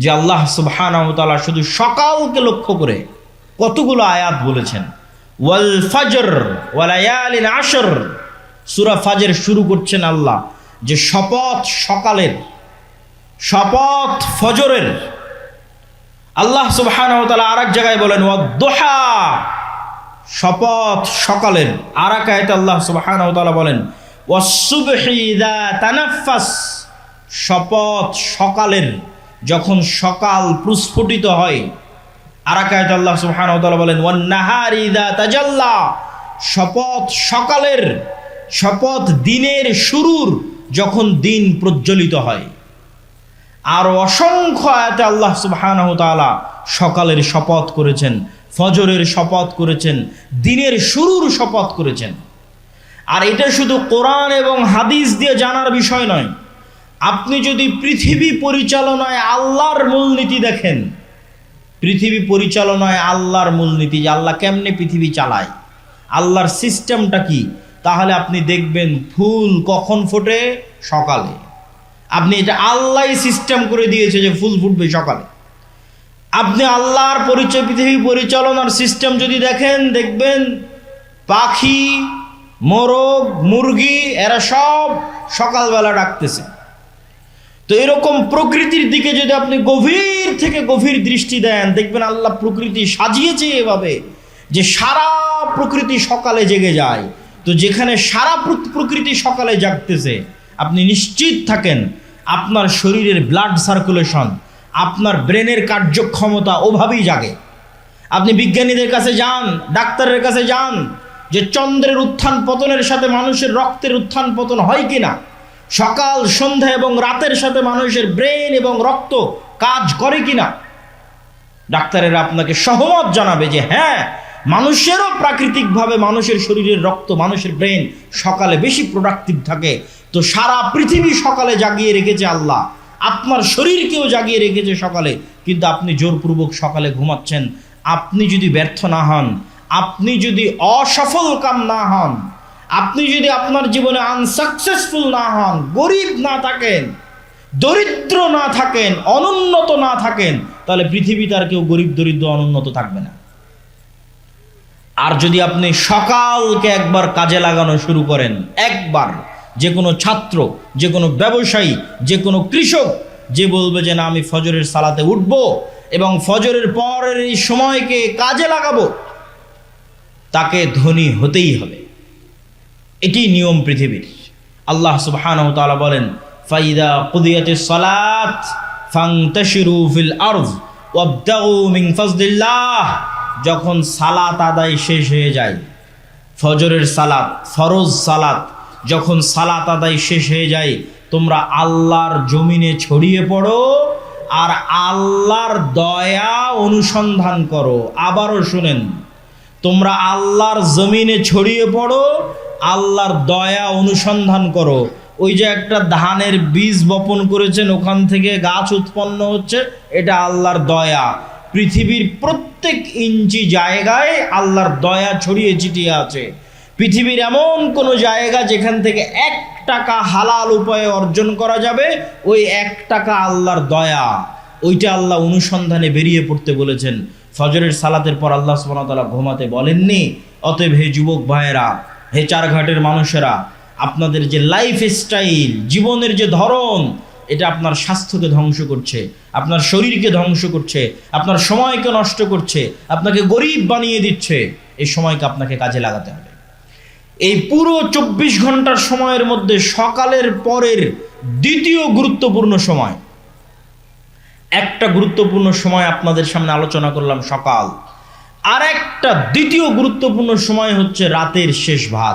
যে আল্লাহ সুবহানাহু শুধু সকালকে লক্ষ্য করে কতগুলো আয়াত বলেছেন। ওয়াল ফাজর ওয়ালায়ালিন আশর সূরা ফাজর শুরু করছেন আল্লাহ যে শপথ সকালের, শপথ ফজরের। আল্লাহ সুবহানাহু আর এক জায়গায় বলেন ওয়াদ-দুহা শপথ সকালের। আর এক আয়াতে আল্লাহ সুবহানাহু তাআলা বলেন, ওয়াস-সুবহি ইযা তানাফাস, শপথ সকালের। যখন সকাল প্রস্ফুটিত হয় আর এক আয়াতে আল্লাহ তাআলা বলেন তাজাল্লা শপথ সকালের, শপথ দিনের শুরুর যখন দিন প্রজ্বলিত হয়। আর অসংখ্য আয়াতে আল্লাহ সুবহানাহু তাআলা সকালের শপথ করেছেন, ফজরের শপথ করেছেন, দিনের শুরুর শপথ করেছেন। আর এটা শুধু কোরআন এবং হাদিস দিয়ে জানার বিষয় নয় আপনি যদি পৃথিবী পরিচালনায় আল্লাহর মূলনীতি দেখেন, পৃথিবী পরিচালনায় আল্লাহর মূলনীতি যে আল্লাহ কেমনে পৃথিবী চালায়, আল্লাহর সিস্টেমটা কি, তাহলে আপনি দেখবেন ফুল কখন ফোটে? সকালে। আপনি এটা আল্লাহ সিস্টেম করে দিয়েছে যে ফুল ফুটবে সকালে। আপনি আল্লাহর পরিচয়, পৃথিবী পরিচালনার সিস্টেম যদি দেখেন, দেখবেন পাখি, মোরগ, মুরগি, এরা সব সকালবেলা ডাকতেছে। তো এরকম প্রকৃতির দিকে যদি আপনি গভীর থেকে গভীর দৃষ্টি দেন, দেখবেন আল্লাহ প্রকৃতি সাজিয়েছে এভাবে যে সারা প্রকৃতি সকালে জেগে যায়। তো যেখানে সারা প্রকৃতি সকালে জাগতেছে, আপনি নিশ্চিত থাকেন আপনার শরীরের ব্লাড সার্কুলেশন আপনার ব্রেনের কার্যক্ষমতা ওভাবেই জাগে। আপনি বিজ্ঞানীদের কাছে যান, ডাক্তারের কাছে যান যে চন্দ্রের উত্থান পতনের সাথে মানুষের রক্তের উত্থান পতন হয় কিনা। সকাল, সন্ধ্যা এবং রাতের সাথে মানুষের ব্রেন এবং রক্ত কাজ করে কিনা? ডাক্তারেরা আপনাকে সহমত জানাবে যে হ্যাঁ মানুষেরও প্রাকৃতিকভাবে মানুষের শরীরের রক্ত, মানুষের ব্রেন সকালে বেশি প্রোডাক্টিভ থাকে। তো সারা পৃথিবী সকালে জাগিয়ে রেখেছে আল্লাহ। আপনার শরীরকেও জাগিয়ে রেখেছে সকালে। কিন্তু আপনি জোরপূর্বক সকালে ঘুমাচ্ছেন। আপনি যদি ব্যর্থ না হন, আপনি যদি অসফল কাম না হন আপনি যদি আপনার জীবনে আনসাকসেসফুল না হন, গরিব না থাকেন, দরিদ্র না থাকেন, অনুন্নত না থাকেন, তাহলে পৃথিবীতে আর কেউ গরিব, দরিদ্র, অনুন্নত থাকবে না। আর যদি আপনি সকালকে একবার কাজে লাগানো শুরু করেন, একবার, যে কোনো ছাত্র, যে কোনো ব্যবসায়ী, যে কোনো কৃষক, যে বলবে যে না, আমি ফজরের সালাতে উঠব এবং ফজরের পরের এই সময়কে কাজে লাগাবো, তাকে ধনী হতেই হবে। এটি নিয়ম পৃথিবীর। আল্লাহ সুবহানাহু বলেন, ফাইদা কুদিয়াতিস সালাত যখন সালাত আদায় শেষ হয়ে যায়, ফজরের সালাত, ফরজ সালাত যখন সালাত আদায় শেষ হয়ে যায়, তোমরা আল্লাহর জমিনে ছড়িয়ে পড়ো আর আল্লাহর দয়া অনুসন্ধান করো। আবারও শুনেন, তোমরা আল্লাহর জমিনে ছড়িয়ে পড়ো আল্লাহর দয়া অনুসন্ধান করো। ওই যে একটা ধানের বীজ বপন করেছেন, ওখান থেকে গাছ উৎপন্ন হচ্ছে, এটা আল্লাহর দয়া। পৃথিবীর প্রত্যেক ইঞ্চি জায়গায় আল্লাহর দয়া ছড়িয়ে ছিটিয়ে আছে। পৃথিবীর এমন কোনো জায়গা যেখান থেকে এক টাকা হালাল উপায়ে অর্জন করা যাবে, ওই এক টাকা আল্লাহর দয়া। ওইটা আল্লাহ অনুসন্ধানে বেরিয়ে পড়তে বলেছেন। ফজরের সালাতের পর আল্লাহ সুবহানাহু ঘুমাতে বলেননি। অতএব হে যুবক ভাইয়েরা হে চারঘাটের মানুষেরা, আপনাদের যে লাইফ স্টাইল জীবনের যে ধরন, এটা আপনার স্বাস্থ্যকে ধ্বংস করছে, আপনার শরীরকে ধ্বংস করছে, আপনার সময়কে নষ্ট করছে, আপনাকে গরিব বানিয়ে দিচ্ছে, এই সময়কে আপনাকে কাজে লাগাতে হবে। এই পুরো চব্বিশ ঘণ্টার সময়ের মধ্যে সকালের পরের দ্বিতীয় গুরুত্বপূর্ণ সময়। একটা গুরুত্বপূর্ণ সময় আপনাদের সামনে আলোচনা করলাম সকাল। আর একটা দ্বিতীয় গুরুত্বপূর্ণ সময় হচ্ছে রাতের শেষ ভাগ।